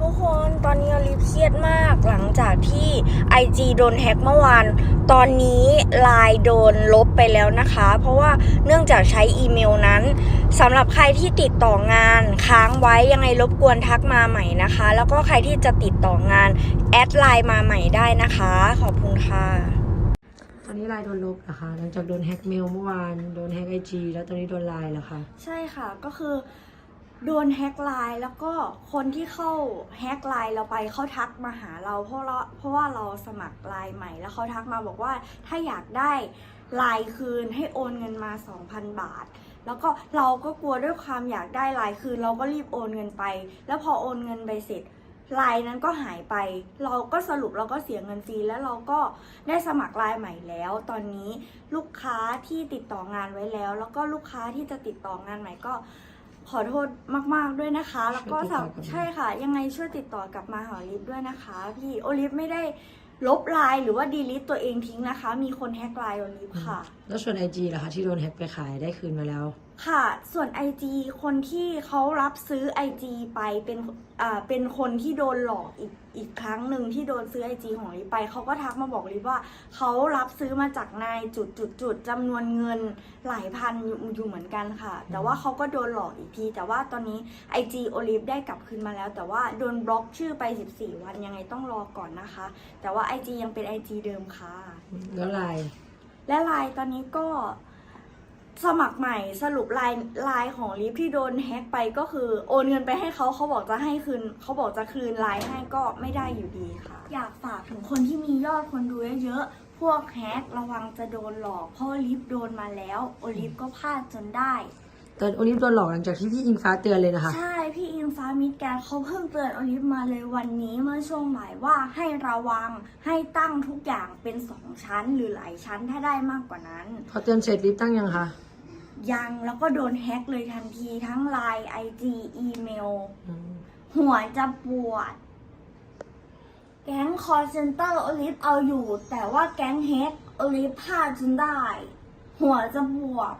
ทุกคนตอนนี้อลิฟเครียดมากหลังจากที่ IG โดนแฮ็กเมื่อวาน ตอนนี้ไลน์โดนลบไปแล้วนะคะ เพราะว่าเนื่องจากใช้อีเมลนั้นสำหรับใครที่ติดต่องานค้างไว้ยังไงรบกวนทักมาใหม่นะคะ แล้วก็ใครที่จะติดต่องานแอดไลน์มาใหม่ได้นะคะ ขอบคุณค่ะ ตอนนี้ไลน์โดนลบนะคะ หลังจากโดนแฮ็กเมลเมื่อวานโดนแฮ็กไอจีแล้วตอนนี้โดนไลน์แล้วค่ะ ใช่ค่ะก็คือ โดนแฮกไลน์แล้วก็คนที่เข้าแฮกไลน์เราไปเขาทักมาหาเราเพราะเราเพราะว่าเราสมัครไลน์ใหม่แล้วเขาทักมาบอกว่าถ้าอยากได้ไลน์คืนให้โอนเงินมา 2,000 บาท แล้วก็เราก็กลัวด้วยความอยากได้ไลน์คืน เราก็รีบโอนเงินไป แล้วพอโอนเงินไปเสร็จไลน์นั้นก็หายไป เราก็สรุปเราก็เสียเงินฟรีแล้วเราก็ได้สมัครไลน์ใหม่แล้ว ตอนนี้ลูกค้าที่ติดต่องานไว้แล้ว แล้วก็ลูกค้าที่จะติดต่องานใหม่ก็ ขอโทษมาก ๆด้วยนะคะ แล้วก็ช่วยติดต่อกลับมาใช่ค่ะ ยังไงช่วยติดต่อกลับมาหาโอลิฟด้วยนะคะ พี่โอลิฟไม่ได้ลบไลน์หรือว่าดีลิทตัวเองทิ้งนะคะ มีคนแฮ็กไลน์โอลิฟค่ะ แล้วส่วนไอจีล่ะคะที่โดนแฮ็กไปขายได้คืนมาแล้ว ค่ะ ส่วน IG คนที่เขารับซื้อ IG ไปเป็นอ่าเป็นคนที่โดนหลอกอีกอีกครั้งหนึ่งที่โดนซื้อ IG ของลิปไปเขาก็ทักมาบอกลิปว่าเขารับซื้อมาจากนายจุดจุดจุดจำนวนเงินหลายพันอยู่อยู่เหมือนกันค่ะ แต่ว่าเขาก็โดนหลอกอีกที แต่ว่าตอนนี้ IG โอลิฟได้กลับคืนมาแล้ว แต่ว่าโดนบล็อกชื่อไป 14 วันยังไงต้องรอก่อนนะคะ แต่ว่า IG ยังเป็น IG เดิมค่ะ แล้วไลน์และไลน์ตอนนี้ก็ สมัครใหม่สรุปไลน์ไลน์ของลิฟที่โดนแฮ็กไปก็คือโอนเงินไปให้เขาเขาบอกจะให้คืนเขาบอกจะคืนไลน์ให้ก็ไม่ได้อยู่ดีค่ะ อยากฝากถึงคนที่มียอดคนดูเยอะๆพวกแฮ็กระวังจะโดนหลอกเพราะว่าลิฟโดนมาแล้ว โอลิฟก็พลาดจนได้ แต่โอลิฟโดนหลอกหลังจากที่พี่อิงฟ้าเตือนเลยนะคะ ใช่พี่อิงฟ้ามิดแกนเขาเพิ่งเตือนโอลิฟมาเลยวันนี้เมื่อช่วงบ่ายว่าให้ระวังให้ตั้งทุกอย่างเป็นสองชั้นหรือหลายชั้นถ้าได้มากกว่านั้น พอเตือนเสร็จลิฟตั้งยังคะ ยังแล้วก็โดนแฮ็กเลยทันทีทั้งไลน์ไอจีอีเมล อืมหัวจะปวด แก๊งคอร์เซนเตอร์โอลิฟเอาอยู่ แต่ว่าแก๊งแฮ็กโอลิฟพลาดจนได้ หัวจะปวด